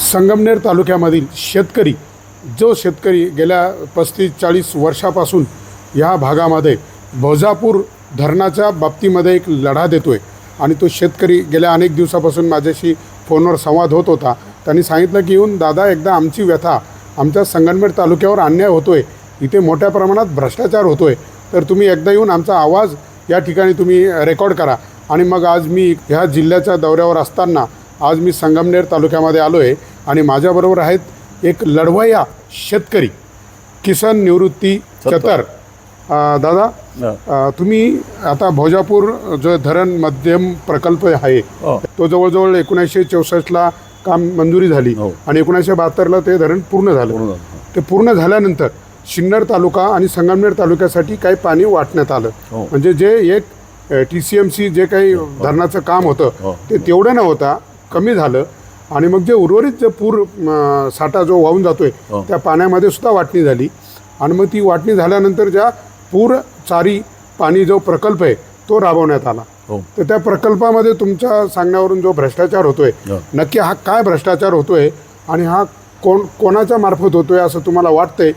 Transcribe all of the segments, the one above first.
संगमनेर तालुक्यामधील शेतकरी जो शेतकरी गेल्या पस्तीस चाळीस वर्षापासून ह्या भागामध्ये भोजापूर धरणाच्या बाबतीमध्ये एक लढा देतोय आणि तो शेतकरी गेल्या अनेक दिवसापासून माझ्याशी फोनवर संवाद होत होता. त्यांनी सांगितलं की येऊन दादा एकदा आमची व्यथा आमच्या संगमनेर तालुक्यावर अन्याय होतोय इथे मोठ्या प्रमाणात भ्रष्टाचार होतोय तर तुम्ही एकदा येऊन आमचा आवाज या ठिकाणी तुम्ही रेकॉर्ड करा. आणि मग आज मी ह्या जिल्ह्याच्या दौऱ्यावर असताना आज मी संगमनेर तालुक्यामध्ये आलो आहे आणि माझ्याबरोबर आहेत एक लढवय्या शेतकरी किसन निवृत्ती चतर दादा तुम्ही आता भोजापूर जो धरण मध्यम प्रकल्प आहे हो. तो जवळजवळ एकोणीसशे चौसष्टला काम मंजुरी झाली हो. आणि एकोणीसशे बहात्तरला ते धरण पूर्ण झालं. ते पूर्ण झाल्यानंतर सिन्नर तालुका आणि संगमनेर तालुक्यासाठी काही पाणी वाटण्यात आलं हो. म्हणजे जे एक टी सी एम सी जे काही धरणाचं काम होतं. ते तेवढं न होता कमी झालं आणि मग जे उर्वरित जे पूर म, साठा जो वाहून जातोय हो. त्या पाण्यामध्ये सुद्धा वाटणी झाली. आणि मग ती वाटणी झाल्यानंतर ज्या पूर चारी पाणी जो प्रकल्प आहे तो राबवण्यात आला. हो. तर त्या प्रकल्पामध्ये तुमच्या सांगण्यावरून जो भ्रष्टाचार होतोय हो. नक्की हा काय भ्रष्टाचार होतोय आणि हा कोण कोणाच्या मार्फत होतोय असं तुम्हाला वाटतंय?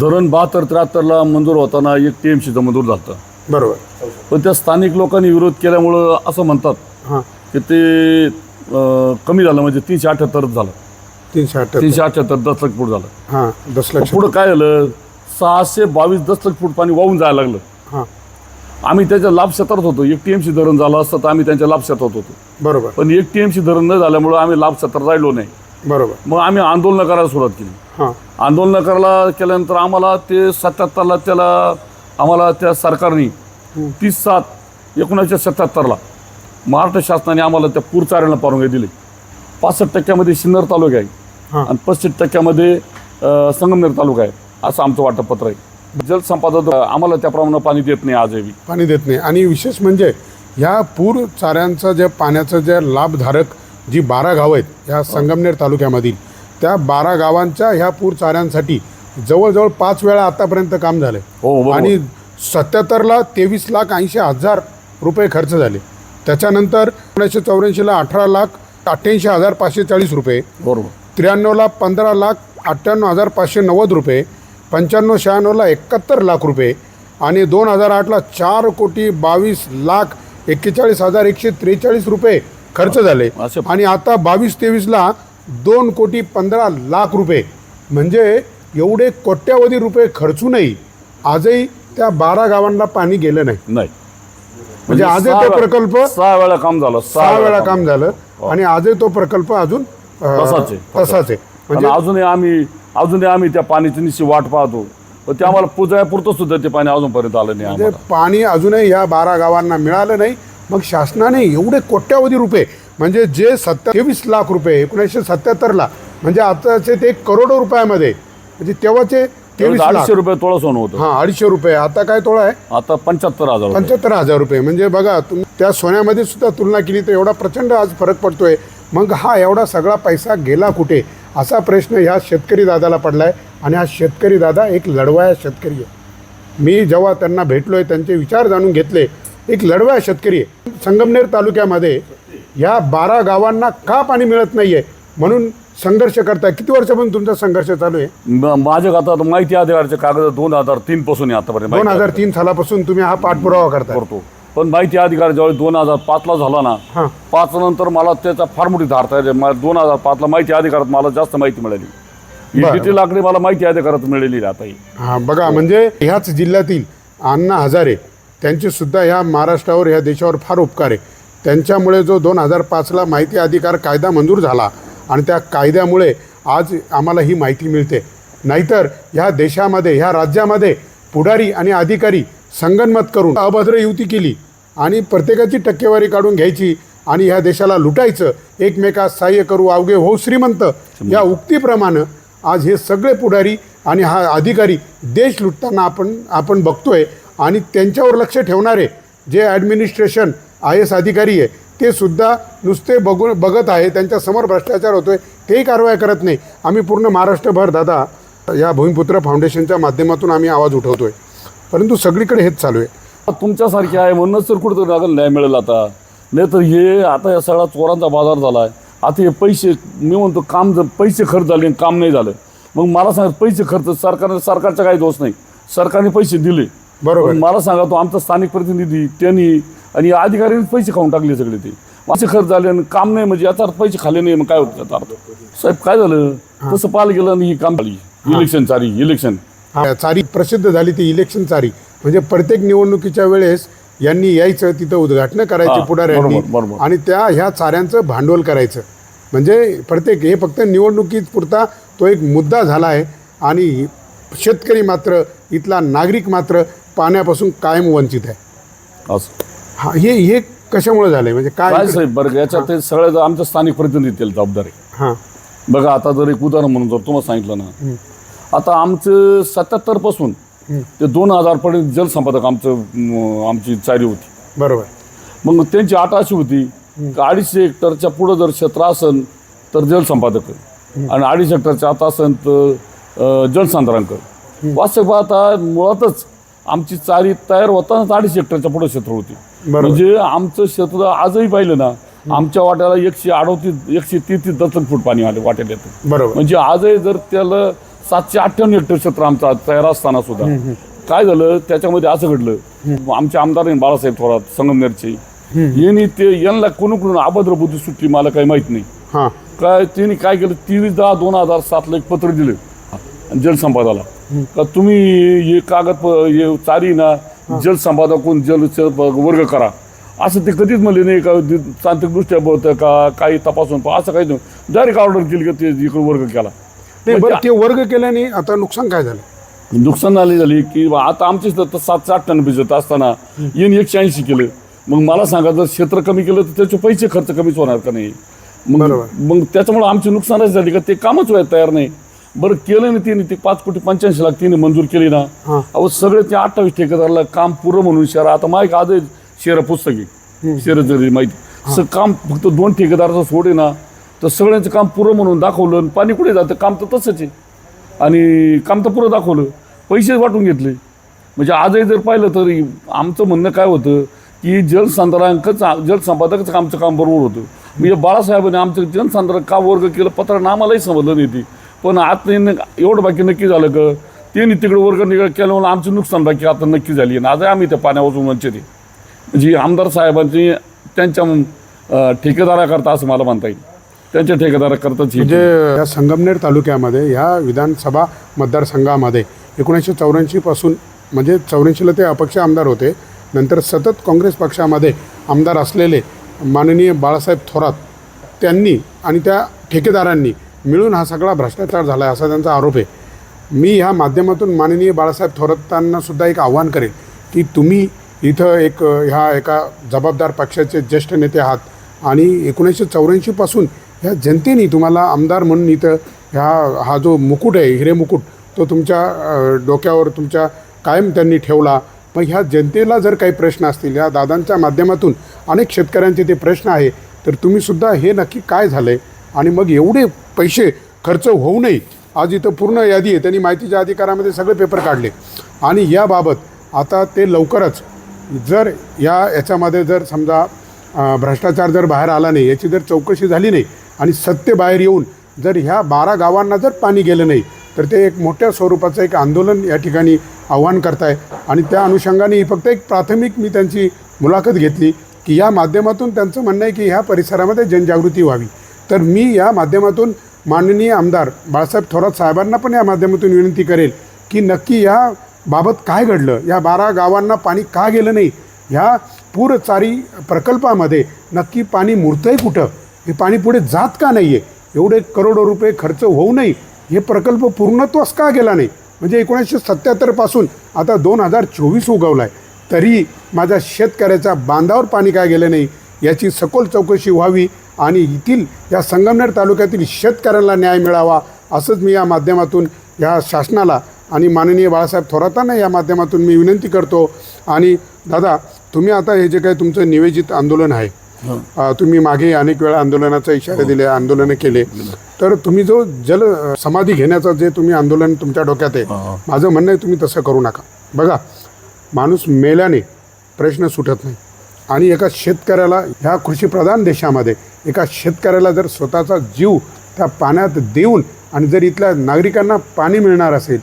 धरण बहात्तर त्र्याहत्तरला मंजूर होताना एक टी एम सीचं मंजूर झालं बरोबर. पण त्या स्थानिक लोकांनी विरोध केल्यामुळं असं म्हणतात हां. की ते कमी झालं म्हणजे तीनशे अठ्ठ्याहत्तरच झालं. तीनशे अठ्ठ्याहत्तर तीनशे अठ्ठ्याहत्तर दशलक्ष फूट झालं. हां दस लक्ष पुढं काय झालं? सहाशे बावीस दशलक्ष फूट पाणी वाहून जायला लागलं. हां. आम्ही त्याच्या लाभ क्षेत्रात होतो. एक टी एम सी धरण झालं असतं तर आम्ही त्यांच्या लाभ क्षेत्रात होतो. बरोबर. पण एक टी एम सी धरण न झाल्यामुळं आम्ही लाभ क्षेत्रात राहिलो नाही. बरोबर. मग आम्ही आंदोलनं करायला सुरुवात केली. हां. आंदोलन करायला केल्यानंतर आम्हाला ते सत्याहत्तरला त्याला आम्हाला त्या सरकारने तीस सात एकोणीसशे सत्याहत्तरला महाराष्ट्र शासनाने आम्हाला त्या पूरचाऱ्यांना परवानगी दिली. पासष्ट टक्क्यामध्ये सिन्नर तालुका आहे. हां. आणि पस्तीस टक्क्यामध्ये संगमनेर तालुका आहे असं आमचं वाटपत्र आहे. जलसंपादन आम्हाला त्याप्रमाणे पाणी देत नाही आजही. पाणी देत नाही. आणि विशेष म्हणजे ह्या पूर चाऱ्यांचं जे पाण्याचं जे लाभधारक जी बारा गावं आहेत ह्या संगमनेर तालुक्यामधील त्या बारा गावांच्या ह्या पूर चाऱ्यांसाठी जवळजवळ पाच वेळा आतापर्यंत काम झालं हो. आणि सत्याहत्तरला तेवीस लाख ऐंशी हजार रुपये खर्च झाले. त्याच्यानंतर एकोणीसशे चौऱ्याऐंशीला अठरा लाख अठ्ठ्याऐंशी हजार पाचशे चाळीस रुपये. बरोबर. त्र्याण्णवला पंधरा लाख अठ्ठ्याण्णव हजार पाचशे नव्वद रुपये. पंच्याण्णव शहाण्णवला एकाहत्तर लाख रुपये. आणि दोन हजार आठला चार कोटी बावीस लाख एक्केचाळीस हजार एकशे त्रेचाळीस रुपये खर्च झाले. आणि आता बावीस तेवीसला दोन कोटी पंधरा लाख रुपये. म्हणजे एवढे कोट्यावधी रुपये खर्चूनही आजही त्या बारा गावांना पाणी गेलं नाही. नाही. म्हणजे आजही सहा तो प्रकल्प सहा वेळा काम झालं सहा वेळा काम झालं. आणि आजही तो प्रकल्प अजून तसाच आहे. तसाच आहे. म्हणजे म्हणजे अजूनही आम्ही अजूनही आम्ही त्या पाण्याची निश्चित वाट पाहतो. पण ते आम्हाला पुजायपुरतं सुद्धा ते पाणी अजूनपर्यंत आलं नाही म्हणजे आम्हाला. पाणी अजूनही या बारा गावांना मिळालं नाही. मग शासनाने एवढे कोट्यावधी रुपये म्हणजे जे सत्या तेवीस लाख रुपये एकोणीसशे सत्याहत्तरला म्हणजे आताचे ते करोडो रुपयामध्ये म्हणजे तेव्हाचे तेवीस लाख. अडीचशे रुपये तोळा सोनं होतं. हां अडीचशे रुपये. आता काय तोळा आहे? आता पंच्याहत्तर हजार रुपये. पंच्याहत्तर हजार रुपये. म्हणजे बघा तुम्ही त्या सोन्यामध्ये सुद्धा तुलना केली तर एवढा प्रचंड आज फरक पडतोय. मग हा एवढा सगळा पैसा गेला कुठे? असा प्रश्न ह्या शेतकरी दादाला पडलाय. आणि हा शेतकरी दादा एक लढवाया शेतकरी आहे. मी जेव्हा त्यांना भेटलोय त्यांचे विचार जाणून घेतले एक लढवाया शेतकरी आहे. संगमनेर तालुक्यामध्ये या बारा गावांना का पाणी मिळत नाहीये? म्हणून संघर्ष करताय. किती वर्षापासून तुमचा संघर्ष चालू आहे? म- माझ्या आता माहिती अधिकाराचे कागद दोन हजार तीन पासून आहे आतापर्यंत दोन माहिती हजार तीन सालापासून तुम्ही हा पाठपुरावा करताय. करतो. पण माहिती अधिकार ज्यावेळी दोन हजार पाचला झाला ना हां. पाच नंतर मला त्याचा फार मोठी धारता येते मला दोन हजार पाचला माहिती अधिकारात मला जास्त माहिती मिळाली. बरं. डिटेल आकडे मला माहिती अधिकारात मिळालेली आता ही. हा बघा म्हणजे ह्याच जिल्ह्यातील अण्णा हजारे त्यांचे सुद्धा ह्या महाराष्ट्रावर ह्या देशावर फार उपकार आहे. त्यांच्यामुळे जो दोन हजार पाचला माहिती अधिकार कायदा मंजूर झाला आणि त्या कायद्यामुळे आज आम्हाला ही माहिती मिळते. नाहीतर ह्या देशामध्ये ह्या राज्यामध्ये पुढारी आणि अधिकारी संगनमत करून अभद्र युती केली आणि प्रत्येकाची टक्केवारी काढून घ्यायची आणि ह्या देशाला लुटायचं एकमेकास सहाय्य करू अवघे हो श्रीमंत या उक्तीप्रमाणे आज हे सगळे पुढारी आणि हा अधिकारी देश लुटताना आपण आपण बघतोय आणि त्यांच्यावर लक्ष ठेवणारे जे ॲडमिनिस्ट्रेशन आय एस अधिकारी आहे ते सुद्धा नुसते बघून बघत आहे त्यांच्यासमोर भ्रष्टाचार होतोय तेही कारवाई करत नाही. आम्ही पूर्ण महाराष्ट्रभर दादा या भूमिपुत्र फाउंडेशनच्या माध्यमातून आम्ही आवाज उठवतोय. परंतु सगळीकडे हेच चालू आहे. तुमच्यासारखी आहे म्हणूनच तर कुठं लागेल न्याय मिळेल आता. नाही तर हे आता या सगळा चोरांचा बाजार झाला आहे आता हे पैसे मी म्हणतो काम जर पैसे खर्च झाले आणि काम नाही झालं मग मला सांगा पैसे खर्च सरकार सरकारचा काही दोष नाही. सरकारने पैसे दिले. बरोबर. मला सांगा तो आमचा स्थानिक प्रतिनिधी त्यांनी आणि या अधिकाऱ्यांनी पैसे खाऊन टाकले सगळे ते. पैसे खर्च झाले आणि काम नाही म्हणजे याचा अर्थ पैसे खाल्ले नाही मग काय होतं याचा अर्थ? साहेब काय झालं? तसं पाहिलं गेलं आणि ही काम झाली. इलेक्शन चारी इलेक्शन. चारी प्रसिद्ध झाली ती इलेक्शन चारी. म्हणजे प्रत्येक निवडणुकीच्या वेळेस यांनी यायचं तिथं उद्घाटन करायची पुढाऱ्यांनी. आणि त्या ह्या चाऱ्यांचं भांडवल करायचं. म्हणजे प्रत्येक हे फक्त निवडणुकीत पुरता तो एक मुद्दा झाला आहे आणि शेतकरी मात्र इथला नागरिक मात्र पाण्यापासून कायम वंचित आहे. असं. हा हे हे कशामुळे झालंय? म्हणजे काय काय साहेब बरं याच्यात ते सगळं आमचं स्थानिक प्रतिनिधी त्याला जबाबदार. हां. बघा आता जर एक उदाहरण म्हणून जर तुम्हाला सांगितलं ना आता आमचं सत्याहत्तरपासून ते दोन हजार पर्यंत जलसंपादक आमचं म, आमची चारी होती. बरोबर. मग त्यांची आट अशी होती की अडीचशे हेक्टरच्या पुढं जर क्षेत्र असन तर जलसंपादक आणि अडीच हेक्टरच्या आत असन तर अं, जलसंधारणक वास्तविक पाहता मुळातच आमची चारी तयार होतानाच अडीच हेक्टरच्या पुढे क्षेत्र होती. म्हणजे आमचं क्षेत्र आजही पाहिलं ना आमच्या वाट्याला एकशे अडोतीस एकशे तेहतीस दशलक्ष फूट पाणी आले वाट्यात येतं. बरोबर. म्हणजे आजही जर त्याला सातशे अठ्ठ्याण्णव हेक्टर क्षेत्र आमचा तयार असताना सुद्धा काय झालं त्याच्यामध्ये असं घडलं आमचे आमदार बाळासाहेब थोरात संगमनेरचे यांनी ते यांना कोणून अभद्र बुद्धी सुटली मला काही माहीत नाही. काय त्यांनी काय केलं? तेवीस दहा दोन हजार सातला एक पत्र दिलं जलसंपादाला. का तुम्ही हे कागद हे चारी ना जलसंपादकून जल वर्ग करा. असं ते कधीच म्हणले नाही का तांत्रिकदृष्ट्या बोलतं का काही तपासून पहा असं काही नाही. डायरेक्ट ऑर्डर केली का ते इकडे वर्ग केला. नाही बरं ते वर्ग केल्याने आता नुकसान काय झालं? नुकसान झाली झाली की आता आमचे तर सातशे अठ्ठ्याण्णव भिजत असताना येईन एकशे ऐंशी केलं. मग मला सांगा जर क्षेत्र कमी केलं तर त्याचे पैसे खर्च कमीच होणार का नाही? मग. मग त्याच्यामुळे आमची नुकसानच झाली का? ते कामच व्हायला तयार नाही. बरं केलं ना तिने ते पाच कोटी पंच्याऐंशी लाख तिने मंजूर केली ना. हां. अहो सगळे ते अठ्ठावीस ठेकेदारला काम पुरं म्हणून शहर. आता माहिती आज शेअर पुस्तकी. शेअर जरी माहिती. असं काम फक्त दोन ठेकेदाराचं सोडे ना तर सगळ्यांचं काम पुरं म्हणून दाखवलं आणि पाणी कुठे जातं? काम तर तसंच आहे. आणि काम तर पुरं दाखवलं. पैसे वाटून घेतले. म्हणजे आजही जर पाहिलं तरी आमचं म्हणणं काय होतं की जलसंधारणकच जलसंपादकच आमचं काम बरोबर होतं. म्हणजे बाळासाहेबांनी आमचं जलसंधारण का वर्ग केलं पत्र आम्हालाही समजलं नाही ती. पण आता एवढं बाकी नक्की झालं का? त्यांनी तिकडे वर्ग निघ केल्यामुळे आमचं नुकसान बाकी आता नक्की झाली. आणि आजही आम्ही त्या पाण्यापासून वंचित आहे. म्हणजे आमदार साहेबांची त्यांच्या ठेकेदाराकरता असं मला म्हणता येईल. त्यांच्या ठेकेदाराकरताच म्हणजे या संगमनेर तालुक्यामध्ये ह्या विधानसभा मतदारसंघामध्ये एकोणीसशे चौऱ्याऐंशीपासून म्हणजे चौऱ्याऐंशीला ते अपक्ष आमदार होते. नंतर सतत काँग्रेस पक्षामध्ये आमदार असलेले माननीय बाळासाहेब थोरात त्यांनी आणि त्या ठेकेदारांनी मिळून हा सगळा भ्रष्टाचार झाला आहे असा त्यांचा आरोप आहे. मी ह्या माध्यमातून माननीय बाळासाहेब थोरातांना सुद्धा एक आव्हान करेन की तुम्ही इथं एक ह्या एका जबाबदार पक्षाचे ज्येष्ठ नेते आहात आणि एकोणीसशे चौऱ्याऐंशीपासून ह्या जनतेने तुम्हाला आमदार म्हणून इथं ह्या हा जो मुकुट आहे हिरे मुकुट तो तुमच्या डोक्यावर तुमच्या कायम त्यांनी ठेवला. मग ह्या जनतेला जर काही प्रश्न असतील या दादांच्या माध्यमातून अनेक शेतकऱ्यांचे ते प्रश्न आहे तर तुम्हीसुद्धा हे नक्की काय झालं आहे आणि मग एवढे पैसे खर्च होऊ नये. आज इथं पूर्ण यादी आहे. त्यांनी माहितीच्या अधिकारामध्ये सगळे पेपर काढले. आणि याबाबत आता ते लवकरच जर या याच्यामध्ये जर समजा भ्रष्टाचार जर बाहेर आला नाही याची जर चौकशी झाली नाही आणि सत्य बाहेर येऊन जर ह्या बारा गावांना जर पाणी गेलं नाही तर ते एक मोठ्या स्वरूपाचं एक आंदोलन या ठिकाणी आव्हान करताय. आणि त्या अनुषंगाने ही फक्त एक प्राथमिक मी त्यांची मुलाखत घेतली की या माध्यमातून त्यांचं म्हणणं आहे की ह्या परिसरामध्ये जनजागृती व्हावी. तर मी या माध्यमातून माननीय आमदार बाळासाहेब थोरात साहेबांना पण या माध्यमातून विनंती करेल की नक्की या बाबत काय घडलं? या बारा गावांना पाणी का गेलं नाही? ह्या पूरचारी प्रकल्पामध्ये नक्की पाणी मुरतंय कुठं? हे पाणी पुढे जात का नाही आहे एवढे करोडो रुपये खर्च होऊ नये. हे प्रकल्प पूर्णत्वास का गेला नाही? म्हणजे एकोणीसशे सत्याहत्तरपासून आता दोन हजार चोवीस उगवला आहे तरी माझ्या शेतकऱ्याच्या बांधावर पाणी काय गेलं नाही? याची सखोल चौकशी व्हावी. आणि येथील या संगमनेर तालुक्यातील शेतकऱ्यांना न्याय मिळावा असंच मी या माध्यमातून या शासनाला आणि माननीय बाळासाहेब थोरातांना या माध्यमातून मी विनंती करतो. आणि दादा तुम्ही आता हे जे काही तुमचं निवेदित आंदोलन आहे हं. तुम्ही मागे अनेक वेळा आंदोलनाचा इशारे दिले आंदोलनं केले. तर तुम्ही जो जल समाधी घेण्याचं जे तुम्ही आंदोलन तुमच्या डोक्यात आहे हां. माझं म्हणणं आहे तुम्ही तसं करू नका. बघा माणूस मेल्याने प्रश्न सुटत नाही. आणि एका शेतकऱ्याला ह्या कृषीप्रधान देशामध्ये एका शेतकऱ्याला जर स्वतःचा जीव त्या पाण्यात देऊन आणि जर इथल्या नागरिकांना पाणी मिळणार असेल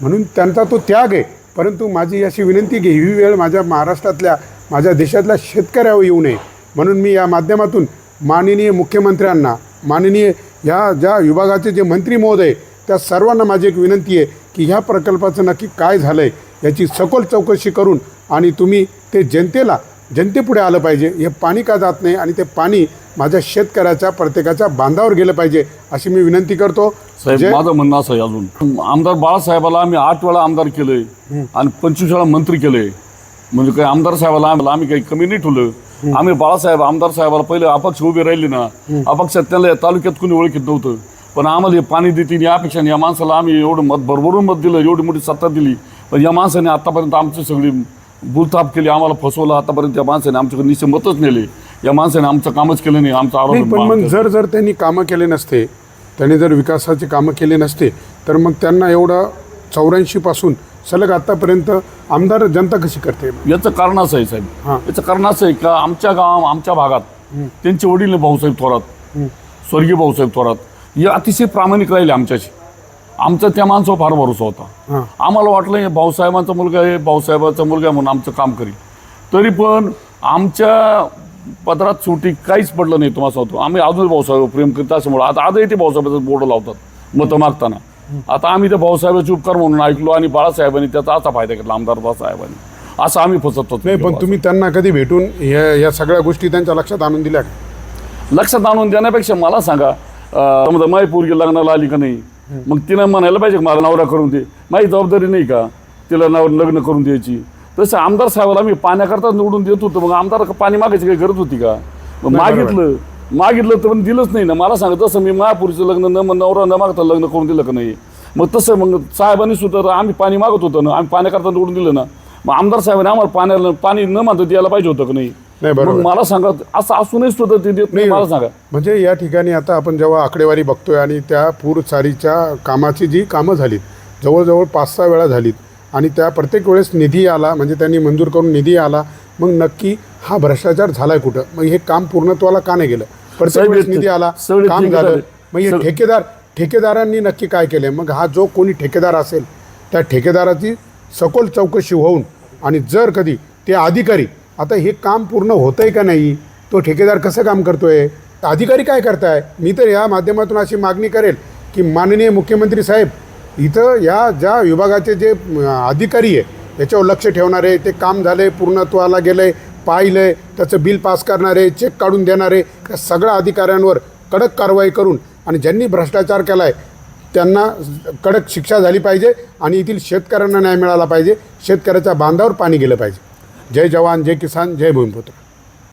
म्हणून त्यांचा तो त्याग आहे. परंतु माझी अशी विनंती की ही वेळ माझ्या महाराष्ट्रातल्या माझ्या देशातल्या शेतकऱ्यावर येऊ नये. म्हणून मी या माध्यमातून माननीय मुख्यमंत्र्यांना माननीय ह्या ज्या विभागाचे जे मंत्री महोदय त्या सर्वांना माझी एक विनंती आहे की ह्या प्रकल्पाचं नक्की काय झालं आहे याची सखोल चौकशी करून आणि तुम्ही ते जनतेला जनतेपुढे आलं पाहिजे. हे पाणी का जात नाही आणि ते पाणी माझ्या शेतकऱ्याच्या प्रत्येकाच्या बांधावर गेलं पाहिजे अशी मी विनंती करतो. साहेब माझं म्हणणं असं आहे अजून. आमदार बाळासाहेबाला आम्ही आठ वेळा आमदार केलंय आणि पंचवीस वेळा मंत्री केले म्हणजे काही आमदार साहेबाला आम्हाला आम्ही काही कमी नाही ठेवलं. आम्ही बाळासाहेब आमदार साहेबाला पहिले अपक्ष उभे राहिले ना. अपक्षात त्याला या तालुक्यात कुणी ओळखीत नव्हतं. पण आम्हाला हे पाणी देतील या अपेक्षाने या माणसाला आम्ही एवढं मत भरभरून मत दिलं एवढी मोठी सत्ता दिली. पण या माणसाने आतापर्यंत आमची सगळी बुलथाप केली आम्हाला फसवलं आतापर्यंत या माणसाने आमच्याकडे निश्चित मतच नेले. या माणसाने आमचं कामच केलं नाही आमचा नाही पण मग आरोप जर जर त्यांनी कामं केले नसते त्यांनी जर विकासाचे कामं केले नसते तर मग त्यांना एवढं चौऱ्याऐंशीपासून सलग आत्तापर्यंत आमदार जनता कशी करते? याचं कारण असं आहे साहेब. हां. याचं कारण असं आहे का आमच्या गाव आमच्या भागात त्यांचे वडील भाऊसाहेब थोरात स्वर्गीय भाऊसाहेब थोरात हे अतिशय प्रामाणिक राहिले आमच्याशी. आमचा त्या माणसावर फार भरोसा होता. आम्हाला वाटलं हे भाऊसाहेबांचा मुलगा आहे भाऊसाहेबांचा मुलगा आहे म्हणून आमचं काम करील. तरी पण आमच्या पदरात सुटी काहीच पडलं नाही तुम्हाला सांगतो. आम्ही अजून भाऊसाहेब प्रेम करत असल्यामुळे आता आजही ते भाऊसाहेबाचं बोर्ड लावतात मतं मागताना. आता आम्ही त्या भाऊसाहेबाचे उपकार म्हणून ऐकलो आणि बाळासाहेबांनी त्याचा असा फायदा घेतला आमदार बाळासाहेबांनी. असं आम्ही फसत होतो. नाही पण तुम्ही त्यांना कधी भेटून या या सगळ्या गोष्टी त्यांच्या लक्षात आणून दिल्या का? लक्षात आणून देण्यापेक्षा मला सांगा समजा माई पोरगी लग्नाला आली का नाही? मग तिनं म्हणायला पाहिजे का मला नवरा करून दे. माझी जबाबदारी नाही का? तिला नवर लग्न करून द्यायची. तसं आमदार साहेबाला मी पाण्याकरता निवडून देत होतो मग आमदार पाणी मागायची काही गरज होती का? मग मागितलं मागितलं तर पण दिलंच नाही ना. मला सांगा तसं मी महापुरीचं लग्न न मग नवरा न मागता लग्न करून दिलं का नाही? मग तसं मग साहेबांनी सुद्धा आम्ही पाणी मागत होतो ना. आम्ही पाण्याकरता निवडून दिलं ना. मग आमदार साहेबांनी आम्हाला पाण्याला पाणी न मानता द्यायला पाहिजे होतं का नाही? नाही, मग. मला सांगा असं असूनही सुद्धा ते देत नाही मला सांगा म्हणजे या ठिकाणी आता आपण जेव्हा आकडेवारी बघतोय आणि त्या पूर चारीच्या कामाची जी कामं झालीत जवळजवळ पाच सहा वेळा झालीत आणि त्या प्रत्येक वेळेस निधी आला म्हणजे त्यांनी मंजूर करून निधी आला मग नक्की हा भ्रष्टाचार झालाय कुठं मग हे काम पूर्णत्वाला का नाही गेलं प्रत्येक वेळेस निधी आला सगळे काम ठेकेदार झालं. मग हे ठेकेदार ठेकेदारांनी नक्की काय केलंय मग हा जो कोणी ठेकेदार असेल त्या ठेकेदाराची सखोल चौकशी होऊन आणि जर कधी ते अधिकारी आता हे काम पूर्ण होतंय का नाही? तो ठेकेदार कसं काम करतो आहे अधिकारी काय करताय? मी तर या माध्यमातून अशी मागणी करेल की माननीय मुख्यमंत्री साहेब इथं या ज्या विभागाचे जे अधिकारी आहे याच्यावर लक्ष ठेवणारे ते काम झाले पूर्णत्वाला गेलंय पाहिलं आहे त्याचं बिल पास करणारे चेक काढून देणारे त्या सगळ्या अधिकाऱ्यांवर कडक कारवाई करून आणि ज्यांनी भ्रष्टाचार केला आहे त्यांना कडक शिक्षा झाली पाहिजे आणि येथील शेतकऱ्यांना न्याय मिळाला पाहिजे. शेतकऱ्याच्या बांधावर पाणी गेलं पाहिजे. जय जवान जय किसान जय भूमिपुत्र।